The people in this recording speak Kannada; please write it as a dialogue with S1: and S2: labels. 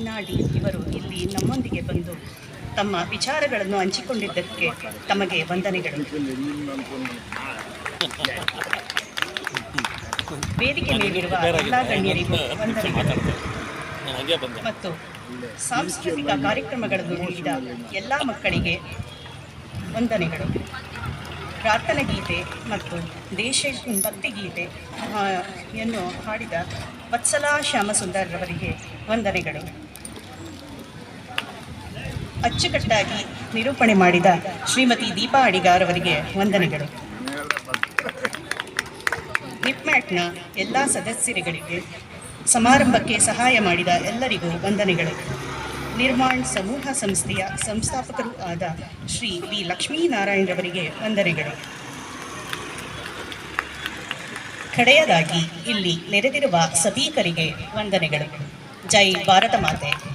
S1: ನಾಡಿ ಇವರು ಇಲ್ಲಿ ನಮ್ಮೊಂದಿಗೆ ಬಂದು ತಮ್ಮ ವಿಚಾರಗಳನ್ನು ಹಂಚಿಕೊಂಡಿದ್ದಕ್ಕೆ ತಮಗೆ ವಂದನೆಗಳು. ವೇದಿಕೆ ಮೇಲಿರುವ ಎಲ್ಲ ಗಣ್ಯರಿಗೂ ವಂದನೆಗಳು. ಮತ್ತು ಸಾಂಸ್ಕೃತಿಕ ಕಾರ್ಯಕ್ರಮಗಳನ್ನು ನೀಡಿದ ಎಲ್ಲ ಮಕ್ಕಳಿಗೆ ವಂದನೆಗಳು. ಪ್ರಾರ್ಥನಾ ಗೀತೆ ಮತ್ತು ದೇಶ ಭಕ್ತಿಗೀತೆ ಗೀತೆ ಯನ್ನು ಹಾಡಿದ ವತ್ಸಲಾ ಶ್ಯಾಮಸುಂದರ್ರವರಿಗೆ ವಂದನೆಗಳು. ಅಚ್ಚುಕಟ್ಟಾಗಿ ನಿರೂಪಣೆ ಮಾಡಿದ ಶ್ರೀಮತಿ ದೀಪಾ ಅಡಿಗಾರ್ ಅವರಿಗೆ ವಂದನೆಗಳು. ನಿಪ್ಮ್ಯಾಟ್ನ ಎಲ್ಲ ಸದಸ್ಯರುಗಳಿಗೆ ಸಮಾರಂಭಕ್ಕೆ ಸಹಾಯ ಮಾಡಿದ ಎಲ್ಲರಿಗೂ ವಂದನೆಗಳು. ನಿರ್ಮಾಣ್ ಸಮೂಹ ಸಂಸ್ಥೆಯ ಸಂಸ್ಥಾಪಕರೂ ಆದ ಶ್ರೀ ವಿ ಲಕ್ಷ್ಮೀನಾರಾಯಣರವರಿಗೆ ವಂದನೆಗಳು. ಕಡೆಯದಾಗಿ ಇಲ್ಲಿ ನೆರೆದಿರುವ ಸಭಿಕರಿಗೆ ವಂದನೆಗಳು. ಜೈ ಭಾರತ ಮಾತೆ.